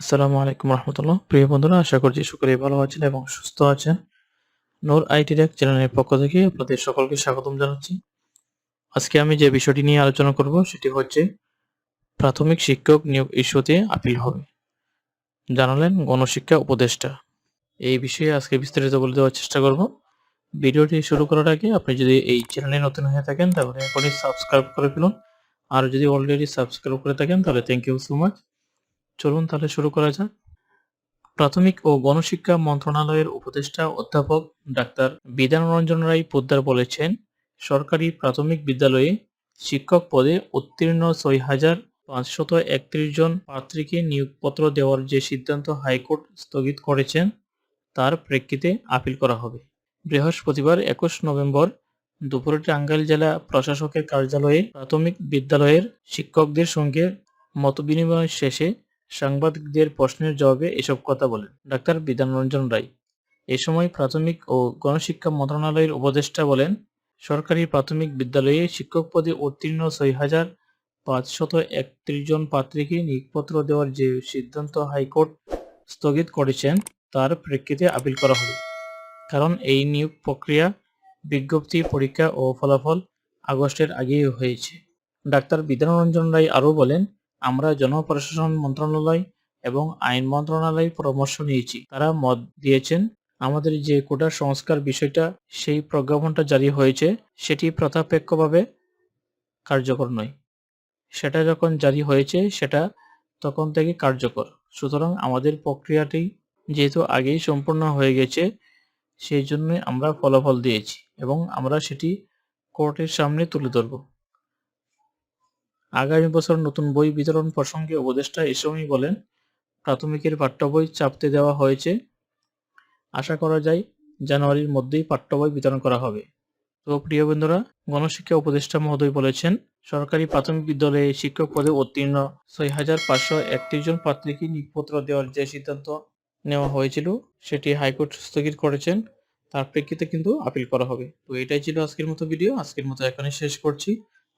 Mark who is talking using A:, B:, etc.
A: আসসালামু আলাইকুম রহমতুল্লাহ। প্রিয় বন্ধুরা, আশা করছি সকলেই ভালো আছেন এবং সুস্থ আছেন। নূর আইটি রেক চ্যানেলের পক্ষ থেকে আপনাদের সকলকে স্বাগতম জানাচ্ছি। আজকে আমি যে বিষয়টি নিয়ে আলোচনা করব, সেটি হচ্ছে প্রাথমিক শিক্ষক নিয়োগ ইস্যুতে আপিল হবে। জানালেন গণশিক্ষা উপদেষ্টা। এই বিষয়ে আজকে বিস্তারিত বলে দেওয়ার চেষ্টা করব। ভিডিওটি শুরু করার আগে আপনি যদি এই চ্যানেলে নতুন হয়ে থাকেন, তাহলে এখনই সাবস্ক্রাইব করে ফেলুন। আর যদি অলরেডি সাবস্ক্রাইব করে থাকেন, তাহলে থ্যাংক ইউ সো মাচ চলুন তাহলে শুরু করা যাক। প্রাথমিক ও গণশিক্ষা মন্ত্রণালয়ের উপদেষ্টা অধ্যাপক ডাক্তার বিধানরঞ্জন রায় পোদ্দার বলেছেন, সরকারি প্রাথমিক বিদ্যালয়ে শিক্ষক পদে উত্তীর্ণ ছয় হাজার পাঁচশত একত্রিশ জন প্রার্থীকে নিয়োগপত্র দেওয়ার যে সিদ্ধান্ত হাইকোর্ট স্থগিত করেছেন, তার প্রেক্ষিতে আপিল করা হবে। বৃহস্পতিবার একুশ নভেম্বর দুপুরে টাঙ্গাইল জেলা প্রশাসকের কার্যালয়ে প্রাথমিক বিদ্যালয়ের শিক্ষকদের সঙ্গে মতবিনিময় শেষে সাংবাদিকদের প্রশ্নের জবাবে এসব কথা বলেন ডাক্তার বিধানরঞ্জন রায়। এ সময় প্রাথমিক ও গণশিক্ষা মন্ত্রণালয়ের উপদেষ্টা বলেন, সরকারি প্রাথমিক বিদ্যালয়ে শিক্ষক পদে উত্তীর্ণ ছয় হাজার পাঁচশত একত্রিশ জন পাত্রীকে নিয়োগপত্র দেওয়ার যে সিদ্ধান্ত হাইকোর্ট স্থগিত করেছেন, তার প্রেক্ষিতে আপিল করা হবে। কারণ এই নিয়োগ প্রক্রিয়া বিজ্ঞপ্তি, পরীক্ষা ও ফলাফল আগস্টের আগেই হয়েছে। ডাক্তার বিধানরঞ্জন রায় আরও বলেন আমরা জনপ্রশাসন মন্ত্রণালয় এবং আইন মন্ত্রণালয় পরামর্শ নিয়েছি। তারা মত দিয়েছেন, আমাদের যে কোটা সংস্কার বিষয়টা, সেই প্রজ্ঞাপনটা জারি হয়েছে, সেটি প্রথাপেক্ষভাবে কার্যকর নয়। সেটা যখন জারি হয়েছে, সেটা তখন থেকে কার্যকর। সুতরাং আমাদের প্রক্রিয়াটি যেহেতু আগেই সম্পূর্ণ হয়ে গেছে, সেই জন্যই আমরা ফলাফল দিয়েছি এবং আমরা সেটি কোর্টের সামনে তুলে ধরব। আগামী বছর নতুন বই বিতরণ প্রসঙ্গে উপদেষ্টা এ সময় বলেন, প্রাথমিকের পাঠ্য বই চাপতে দেওয়া হয়েছে। আশা করা যায় জানুয়ারির মধ্যেই পাঠ্য বই বিতরণ করা হবে। তো প্রিয় বন্ধুরা, গণশিক্ষা উপদেষ্টা মহোদয় বলেছেন, সরকারি প্রাথমিক বিদ্যালয়ে শিক্ষক পদে উত্তীর্ণ ছয় হাজার পাঁচশো একত্রিশ জন প্রার্থীকে নিয়োগপত্র দেওয়ার যে সিদ্ধান্ত নেওয়া হয়েছিল, সেটি হাইকোর্ট স্থগিত করেছেন। তার প্রেক্ষিতে কিন্তু আপিল করা হবে। তো এটাই ছিল আজকের মতো ভিডিও। আজকের মতো এখানে শেষ করছি।